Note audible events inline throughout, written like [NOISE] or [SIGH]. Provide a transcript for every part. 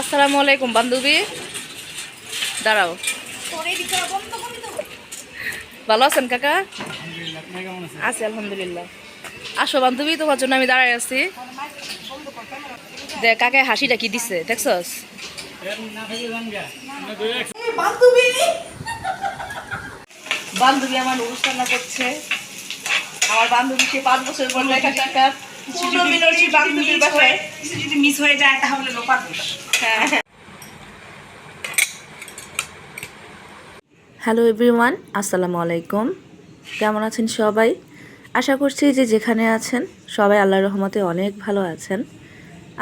আসসালামু আলাইকুম বান্ধবী। দাঁড়াও। ভালো আছেন কাকা? আছি আলহামদুলিল্লাহ। আসো বান্ধবী তোমার জন্য আমি দাঁড়াই আছি। দেখ কাকে হাসিটা কি দিছে দেখছস? বান্ধবী! আমার অনুষ্ঠান করছে। আমার বান্ধবী সে পাঁচ বছর পর লেখা টাকা বান্ধবীর বাসায়। কিছু যদি মিস হয়ে যায় তাহলে লোপার দোষ। হ্যালো এভরিওয়ান, আসসালামু আলাইকুম। কেমন আছেন সবাই? আশা করছি যে যেখানে আছেন, সবাই আল্লাহর রহমতে অনেক ভালো আছেন।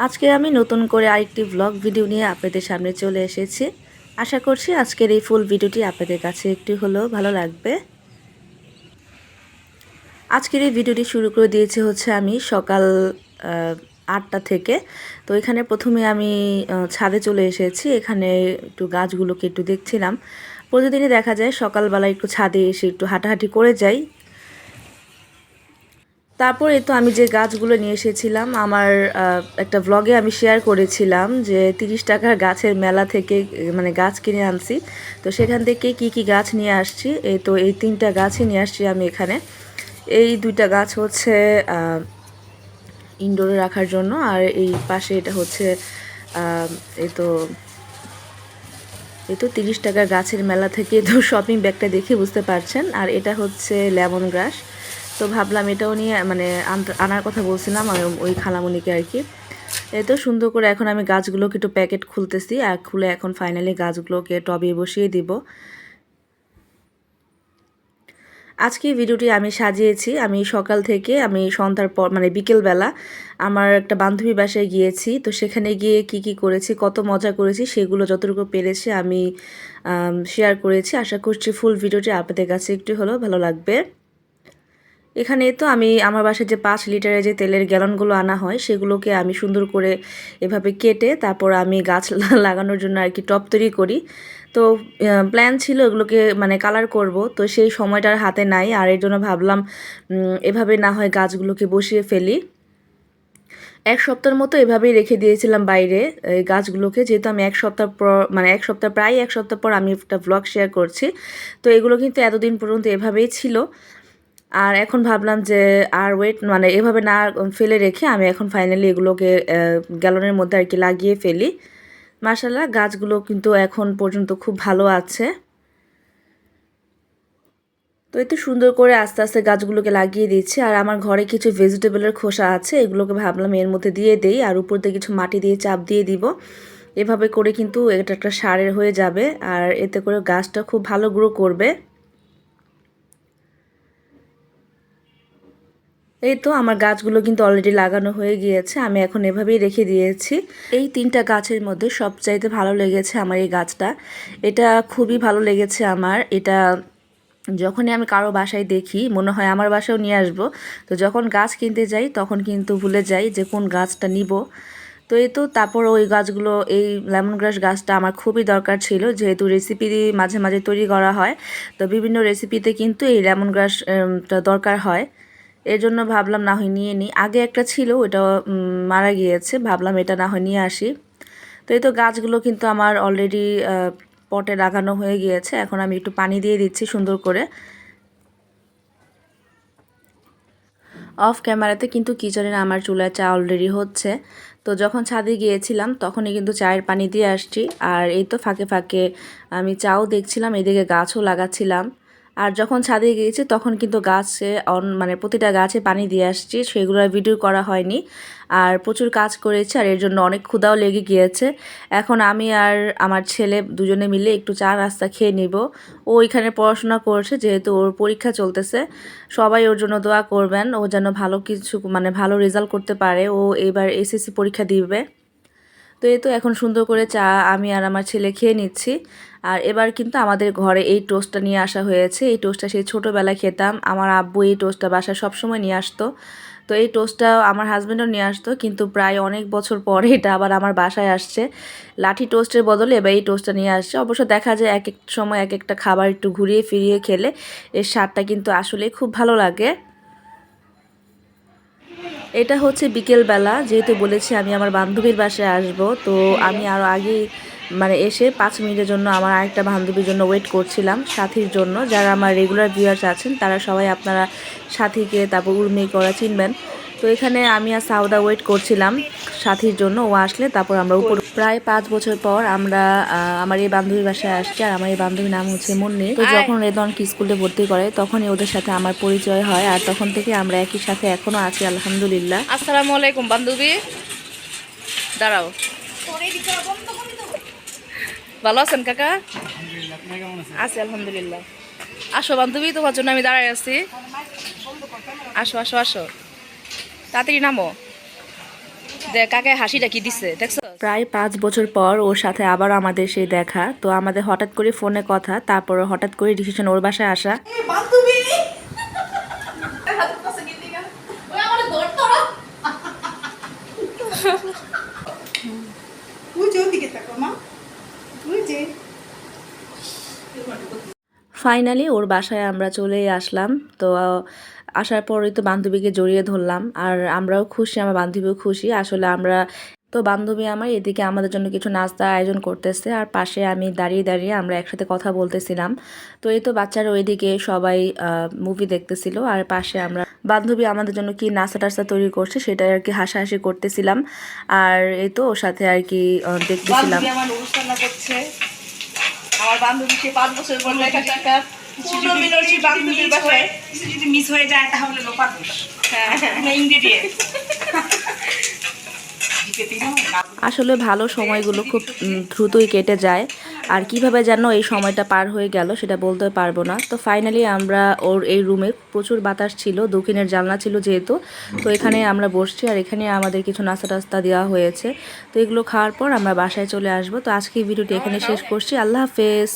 আজকে আমি নতুন করে আরেকটি ব্লগ ভিডিও নিয়ে আপনাদের সামনে চলে এসেছি। আশা করছি আজকের এই ফুল ভিডিওটি আপনাদের কাছে একটু হলেও ভালো লাগবে। আজকের এই ভিডিওটি শুরু করে দিয়েছি হচ্ছে আমি সকাল আটটা থেকে। তো এখানে প্রথমে আমি ছাদে চলে এসেছি। এখানে একটু গাছগুলোকে একটু দেখছিলাম। প্রতিদিনই দেখা যায় সকালবেলা একটু ছাদে এসে একটু হাঁটাহাঁটি করে যাই। তারপরে তো আমি যে গাছগুলো নিয়ে এসেছিলাম, আমার একটা ব্লগে আমি শেয়ার করেছিলাম যে তিরিশ টাকার গাছের মেলা থেকে মানে গাছ কিনে আনছি। তো সেখান থেকে কি কি গাছ নিয়ে আসছি? এই তো এই তিনটা গাছই নিয়ে আসছি আমি এখানে। এই দুইটা গাছ হচ্ছে ইনডোরে রাখার জন্য, আর এই পাশে এটা হচ্ছে এই তো এই তো তিরিশ টাকার গাছের মেলা থেকে তো শপিং ব্যাগটা দেখে বুঝতে পারছেন। আর এটা হচ্ছে লেমন গ্রাস। তো ভাবলাম এটাও নিয়ে মানে আন- আনার কথা বলছিলাম ওই খালামুনিকে আর কি। এই তো সুন্দর করে এখন আমি গাছগুলোকে একটু প্যাকেট খুলতেছি, আর খুলে এখন ফাইনালি গাছগুলোকে টবে বসিয়ে দিব। আজকে ভিডিওটি আমি সাজিয়েছি। আমি সকাল থেকে আমি সন্ধ্যার পর মানে বিকেলবেলা আমার একটা বান্ধবী বাসায় গিয়েছি। তো সেখানে গিয়ে কি কি করেছি, কত মজা করেছি, সেগুলো যতটুকু পেরেছি আমি শেয়ার করেছি। আশা করছি ফুল ভিডিওটি আপনাদের কাছে একটু হলেও ভালো লাগবে। এখানে তো আমি, আমার বাসায় যে পাঁচ লিটারের যে তেলের গ্যালনগুলো আনা হয়, সেগুলোকে আমি সুন্দর করে এভাবে কেটে তারপর আমি গাছ [LAUGHS] লাগানোর জন্য আর কি টপ তৈরি করি। তো প্ল্যান ছিল এগুলোকে মানে কালার করব। তো সেই সময়টা আর হাতে নাই। আর এর জন্য ভাবলাম এভাবে না হয় গাছগুলোকে বসিয়ে ফেলি। এক সপ্তাহের মতো এভাবেই রেখে দিয়েছিলাম বাইরে, এই গাছগুলোকে। যেহেতু আমি এক সপ্তাহ পর মানে এক সপ্তাহ, প্রায় এক সপ্তাহ পর আমি একটা ব্লগ শেয়ার করছি। তো এগুলো কিন্তু এতদিন পর্যন্ত এভাবেই ছিল। আর এখন ভাবলাম যে, আর ওয়েট মানে এভাবে না ফেলে রেখে আমি এখন ফাইনালি এগুলোকে গ্যালনের মধ্যে আর কি লাগিয়ে ফেলি। মার্শাল্লাহ গাছগুলো কিন্তু এখন পর্যন্ত খুব ভালো আছে। তো এতে সুন্দর করে আস্তে আস্তে গাছগুলোকে লাগিয়ে দিচ্ছি। আর আমার ঘরে কিছু ভেজিটেবলের খোসা আছে, এগুলোকে ভাবলাম এর মধ্যে দিয়ে দেই। আর উপর দিয়ে কিছু মাটি দিয়ে চাপ দিয়ে দিব। এভাবে করে কিন্তু এটা একটা সারের হয়ে যাবে। আর এতে করে গাছটা খুব ভালো গ্রো করবে। এই তো আমার গাছগুলো কিন্তু অলরেডি লাগানো হয়ে গিয়েছে, আমি এখন এভাবেই রেখে দিয়েছি। এই তিনটা গাছের মধ্যে সবচাইতে ভালো লেগেছে আমার এই গাছটা। এটা খুবই ভালো লেগেছে আমার, এটা যখনই আমি কারও বাসায় দেখি, মনে হয় আমার বাসাও নিয়ে আসব, তো যখন গাছ কিনতে যাই তখন কিন্তু ভুলে যাই যে কোন গাছটা নিব। তো এই তো তারপর ওই গাছগুলো, এই লেমন গ্রাস গাছটা আমার খুবই দরকার ছিল, যেহেতু রেসিপি মাঝে মাঝে তৈরি করা হয়, তো বিভিন্ন রেসিপিতে কিন্তু এই লেমন গ্রাসটা দরকার হয়। এর জন্য ভাবলাম না হয় নিয়ে নিই। আগে একটা ছিল ওটা মারা গিয়েছে। ভাবলাম এটা না হয় নিয়ে আসি। তো এই তো গাছগুলো কিন্তু আমার অলরেডি পটে লাগানো হয়ে গিয়েছে। এখন আমি একটু পানি দিয়ে দিচ্ছি সুন্দর করে। অফ ক্যামেরাতে কিন্তু কিচেনের আমার চুলায় চা অলরেডি হচ্ছে। তো যখন ছাদে গিয়েছিলাম, তখনই কিন্তু চায়ের পানি দিয়ে আসছি। আর এই তো ফাঁকে ফাঁকে আমি চাও দেখছিলাম, এদিকে গাছও লাগাচ্ছিলাম। আর যখন ছাদে গিয়েছি, তখন কিন্তু গাছে অন মানে প্রতিটা গাছে পানি দিয়ে আসছি। সেগুলোর ভিডিও করা হয়নি। আর প্রচুর কাজ করেছি আর এর জন্য অনেক ক্ষুদাও লেগে গিয়েছে। এখন আমি আর আমার ছেলে দুজনে মিলে একটু চা নাস্তা খেয়ে নিব। ও ওইখানে পড়াশোনা করছে, যেহেতু ওর পরীক্ষা চলতেছে। সবাই ওর জন্য দোয়া করবেন। ও যেন ভালো কিছু মানে ভালো রেজাল্ট করতে পারে। ও এবার এসএসসি পরীক্ষা দিবে। তো এই তো এখন সুন্দর করে চা আমি আর আমার ছেলে খেয়ে নিচ্ছি। আর এবার কিন্তু আমাদের ঘরে এই টোস্টটা নিয়ে আসা হয়েছে। এই টোস্টটা সেই ছোটোবেলায় খেতাম। আমার আব্বু এই টোস্টটা বাসায় সবসময় নিয়ে আসতো। তো এই টোস্টটা আমার হাজব্যান্ডও নিয়ে আসতো, কিন্তু প্রায় অনেক বছর পরে এটা আবার আমার বাসায় আসছে। লাঠি টোস্টের বদলে এবার এই টোস্টটা নিয়ে আসছে। অবশ্য দেখা যায় এক এক সময় এক একটা খাবার একটু ঘুরিয়ে ফিরিয়ে খেলে এর স্বাদটা কিন্তু আসলে খুব ভালো লাগে। এটা হচ্ছে বিকেলবেলা, যেহেতু বলেছি আমি আমার বান্ধবীর বাসায় আসব, তো আমি আরও আগে মানে এসে পাঁচ মিনিটের জন্য আমার আরেকটা বান্ধবীর জন্য ওয়েট করছিলাম, সাথীর জন্য। যারা আমার রেগুলার ভিউয়ার্স আছেন, তারা সবাই আপনারা সাথীকে, তারপর উর্মি করা চিনবেন। তো এখানে আমি আর সাউদা ওয়েট করছিলাম সাথীর জন্য ও আসলে তারপর আমরা উপর প্রায় পাঁচ বছর পর আমরা আমার এই বান্ধবীর বাসায় আসছি আর আমার এই বান্ধবীর নাম হচ্ছে মুন্নি। তো যখন রেদনকে স্কুলে ভর্তি করে তখনই ওদের সাথে আমার পরিচয় হয় আর তখন থেকে আমরা একই সাথে এখনও আছি আলহামদুলিল্লাহ। আসসালামু আলাইকুম বান্ধবী। দাঁড়াও। ভালো আছেন কাকা? আছি আলহামদুলিল্লাহ। আসো বান্ধবী তোমার জন্য আমি দাঁড়াই আছি। আসো আসো আসো। তাড়াতাড়ি নামো। দেখ কাকায় হাসিটা কি দিছে দেখছ? প্রায় পাঁচ বছর পর ওর সাথে আবার আমাদের সেই দেখা। তো আমাদের হঠাৎ করে ফোনে কথা তারপর হঠাৎ করে ডিসিশন ওর বাসায় আসা। ফাইনালি ওর বাসায় আমরা চলে আসলাম। তো আসার পরেই তো বান্ধবীকে জড়িয়ে ধরলাম, আর আমরাও খুশি, আমার বান্ধবীও খুশি। আসলে আমরা তো বান্ধবী আমার, এদিকে আমাদের জন্য কিছু নাস্তা আয়োজন করতেছে, আর পাশে আমি দাঁড়িয়ে দাঁড়িয়ে আমরা একসাথে কথা বলতেছিলাম। তো এই তো বাচ্চারা ওইদিকে সবাই মুভি দেখতেছিল, আর পাশে আমরা বান্ধবী আমাদের জন্য কি নাস্তা টাস্তা তৈরি করছে সেটাই আর কি হাসাহাসি করতেছিলাম। আর এই তো ওর সাথে আর কি দেখতেছিলাম। আমার বান্ধবী সে পাঁচ বছর পর লেখা টাকা পূর্ণ মিনতি বান্ধবীর বাসায়। কিছু যদি মিস হয়ে যায় তাহলে লোপার দোষ হ্যাঁ আসলে ভালো সময়গুলো খুব দ্রুতই কেটে যায়। আর কীভাবে যেন এই সময়টা পার হয়ে গেল সেটা বলতে পারব না। তো ফাইনালি আমরা ওর এই রুমে প্রচুর বাতাস ছিল দক্ষিণের জানলা ছিল যেহেতু। তো এখানে আমরা বসছি আর এখানে আমাদের কিছু নাস্তা টাস্তা দেওয়া হয়েছে। তো এগুলো খাওয়ার পর আমরা বাসায় চলে আসব। তো আজকে এই ভিডিওটি এখানে শেষ করছি। আল্লাহ হাফেজ।